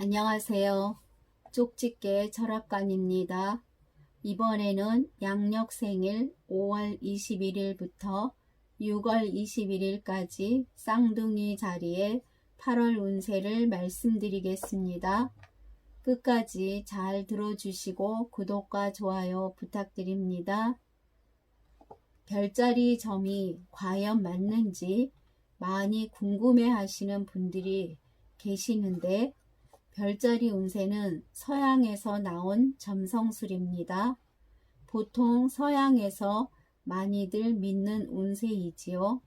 안녕하세요. 쪽집게 철학관입니다. 이번에는 양력 생일 5월 21일부터 6월 21일까지 쌍둥이 자리에 8월 운세를 말씀드리겠습니다. 끝까지 잘 들어주시고 구독과 좋아요 부탁드립니다. 별자리 점이 과연 맞는지 많이 궁금해 하시는 분들이 계시는데 별자리 운세는 서양에서 나온 점성술입니다. 보통 서양에서 많이들 믿는 운세이지요.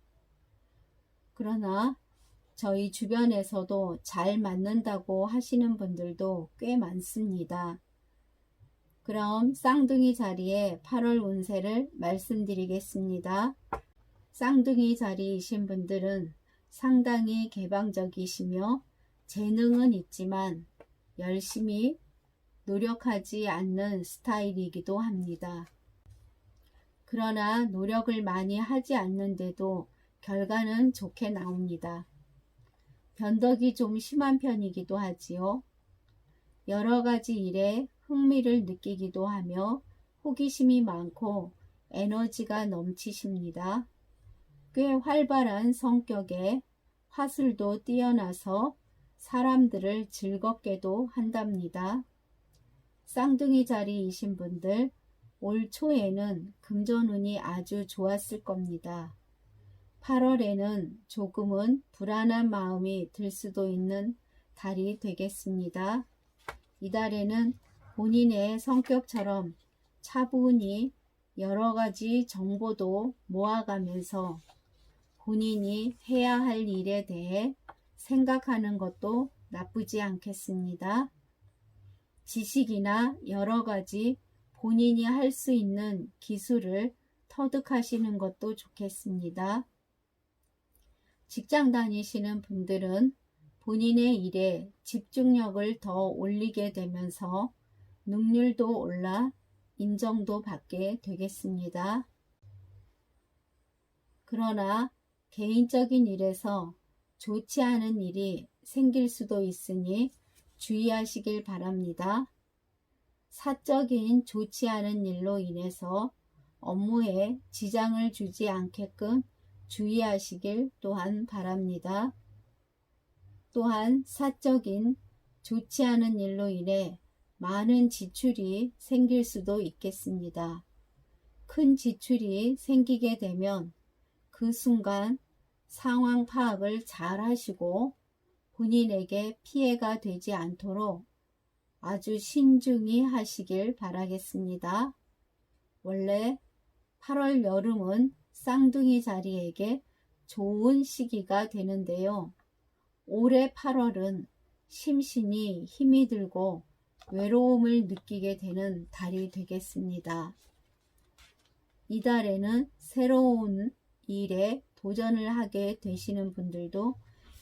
그러나 저희 주변에서도 잘 맞는다고 하시는 분들도 꽤 많습니다. 그럼 쌍둥이 자리에 8월 운세를 말씀드리겠습니다. 쌍둥이 자리이신 분들은 상당히 개방적이시며 재능은 있지만 열심히 노력하지 않는 스타일이기도 합니다. 그러나 노력을 많이 하지 않는데도 결과는 좋게 나옵니다. 변덕이 좀 심한 편이기도 하지요. 여러 가지 일에 흥미를 느끼기도 하며 호기심이 많고 에너지가 넘치십니다. 꽤 활발한 성격에 화술도 뛰어나서 사람들을 즐겁게도 한답니다. 쌍둥이 자리이신 분들, 올 초에는 금전운이 아주 좋았을 겁니다. 8월에는 조금은 불안한 마음이 들 수도 있는 달이 되겠습니다. 이달에는 본인의 성격처럼 차분히 여러 가지 정보도 모아가면서 본인이 해야 할 일에 대해 생각하는 것도 나쁘지 않겠습니다. 지식이나 여러 가지 본인이 할 수 있는 기술을 터득하시는 것도 좋겠습니다. 직장 다니시는 분들은 본인의 일에 집중력을 더 올리게 되면서 능률도 올라 인정도 받게 되겠습니다. 그러나 개인적인 일에서 좋지 않은 일이 생길 수도 있으니 주의하시길 바랍니다. 사적인 좋지 않은 일로 인해서 업무에 지장을 주지 않게끔 주의하시길 또한 바랍니다. 또한 사적인 좋지 않은 일로 인해 많은 지출이 생길 수도 있겠습니다. 큰 지출이 생기게 되면 그 순간 상황 파악을 잘 하시고 본인에게 피해가 되지 않도록 아주 신중히 하시길 바라겠습니다. 원래 8월 여름은 쌍둥이 자리에게 좋은 시기가 되는데요. 올해 8월은 심신이 힘이 들고 외로움을 느끼게 되는 달이 되겠습니다. 이달에는 새로운 일에 도전을 하게 되시는 분들도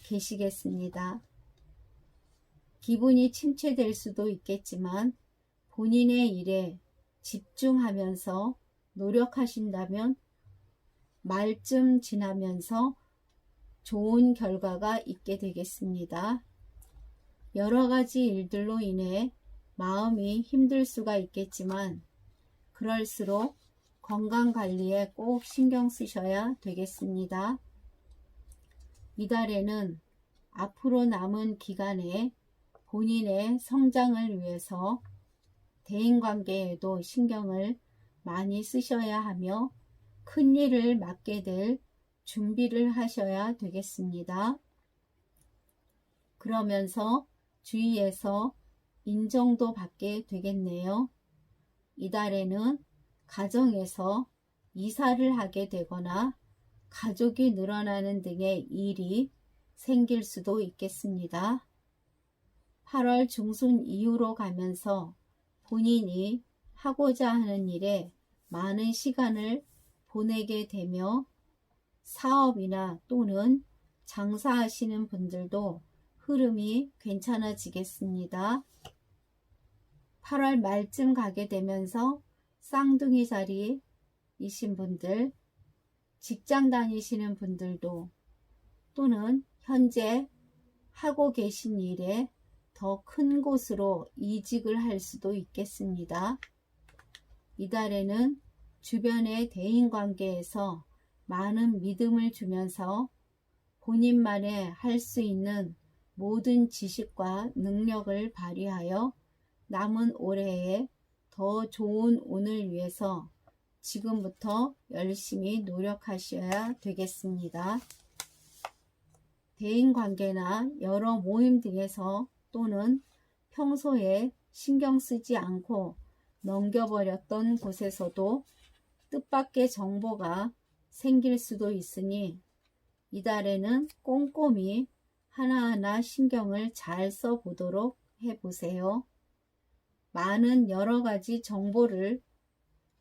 계시겠습니다. 기분이 침체될 수도 있겠지만 본인의 일에 집중하면서 노력하신다면 말쯤 지나면서 좋은 결과가 있게 되겠습니다. 여러 가지 일들로 인해 마음이 힘들 수가 있겠지만 그럴수록 건강 관리에 꼭 신경 쓰셔야 되겠습니다. 이달에는 앞으로 남은 기간에 본인의 성장을 위해서 대인관계에도 신경을 많이 쓰셔야 하며 큰 일을 맡게 될 준비를 하셔야 되겠습니다. 그러면서 주위에서 인정도 받게 되겠네요. 이달에는 가정에서 이사를 하게 되거나 가족이 늘어나는 등의 일이 생길 수도 있겠습니다. 8월 중순 이후로 가면서 본인이 하고자 하는 일에 많은 시간을 보내게 되며 사업이나 또는 장사하시는 분들도 흐름이 괜찮아지겠습니다. 8월 말쯤 가게 되면서 쌍둥이 자리이신 분들, 직장 다니시는 분들도 또는 현재 하고 계신 일에 더 큰 곳으로 이직을 할 수도 있겠습니다. 이달에는 주변의 대인 관계에서 많은 믿음을 주면서 본인만의 할 수 있는 모든 지식과 능력을 발휘하여 남은 올해에 더 좋은 운을 위해서 지금부터 열심히 노력하셔야 되겠습니다. 대인 관계나 여러 모임 등에서 또는 평소에 신경 쓰지 않고 넘겨버렸던 곳에서도 뜻밖의 정보가 생길 수도 있으니 이달에는 꼼꼼히 하나하나 신경을 잘 써보도록 해보세요. 많은 여러 가지 정보를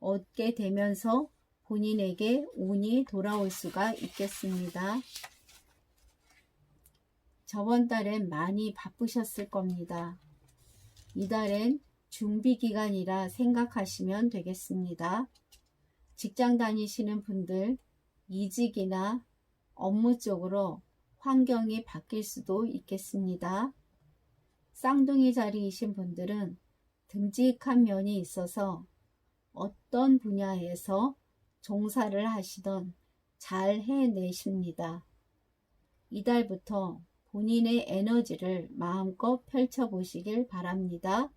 얻게 되면서 본인에게 운이 돌아올 수가 있겠습니다. 저번 달엔 많이 바쁘셨을 겁니다. 이달엔 준비 기간이라 생각하시면 되겠습니다. 직장 다니시는 분들, 이직이나 업무 쪽으로 환경이 바뀔 수도 있겠습니다. 쌍둥이 자리이신 분들은 듬직한 면이 있어서 어떤 분야에서 종사를 하시던 잘 해내십니다. 이달부터 본인의 에너지를 마음껏 펼쳐보시길 바랍니다.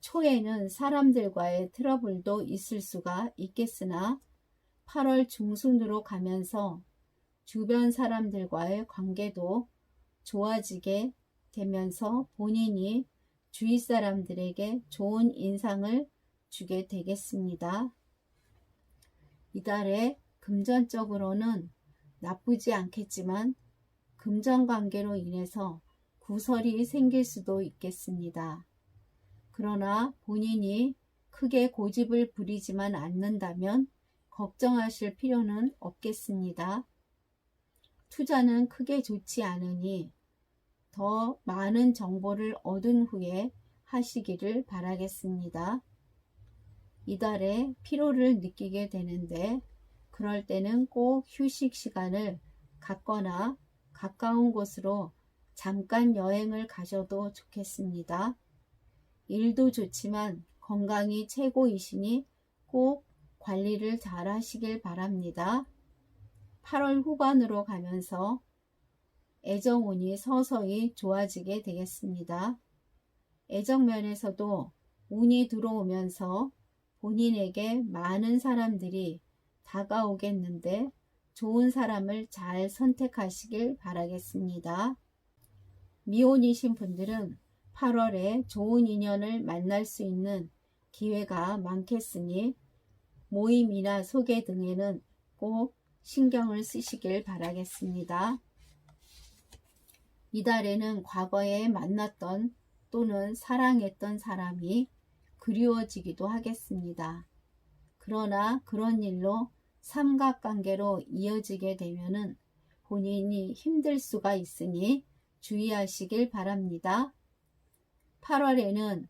초에는 사람들과의 트러블도 있을 수가 있겠으나 8월 중순으로 가면서 주변 사람들과의 관계도 좋아지게 되면서 본인이 주위 사람들에게 좋은 인상을 주게 되겠습니다. 이달에 금전적으로는 나쁘지 않겠지만 금전 관계로 인해서 구설이 생길 수도 있겠습니다. 그러나 본인이 크게 고집을 부리지만 않는다면 걱정하실 필요는 없겠습니다. 투자는 크게 좋지 않으니 더 많은 정보를 얻은 후에 하시기를 바라겠습니다. 이달에 피로를 느끼게 되는데 그럴 때는 꼭 휴식 시간을 갖거나 가까운 곳으로 잠깐 여행을 가셔도 좋겠습니다. 일도 좋지만 건강이 최고이시니 꼭 관리를 잘 하시길 바랍니다. 8월 후반으로 가면서 애정운이 서서히 좋아지게 되겠습니다. 애정면에서도 운이 들어오면서 본인에게 많은 사람들이 다가오겠는데 좋은 사람을 잘 선택하시길 바라겠습니다. 미혼이신 분들은 8월에 좋은 인연을 만날 수 있는 기회가 많겠으니 모임이나 소개 등에는 꼭 신경을 쓰시길 바라겠습니다. 이달에는 과거에 만났던 또는 사랑했던 사람이 그리워지기도 하겠습니다. 그러나 그런 일로 삼각관계로 이어지게 되면은 본인이 힘들 수가 있으니 주의하시길 바랍니다. 8월에는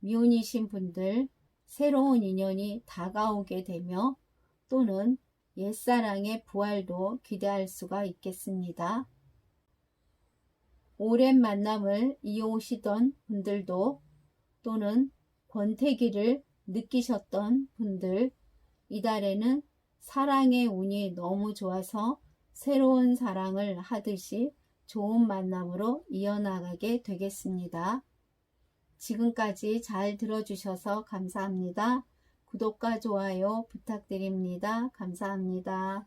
미혼이신 분들 새로운 인연이 다가오게 되며 또는 옛사랑의 부활도 기대할 수가 있겠습니다. 오랜 만남을 이어오시던 분들도 또는 권태기를 느끼셨던 분들 이달에는 사랑의 운이 너무 좋아서 새로운 사랑을 하듯이 좋은 만남으로 이어나가게 되겠습니다. 지금까지 잘 들어주셔서 감사합니다. 구독과 좋아요 부탁드립니다. 감사합니다.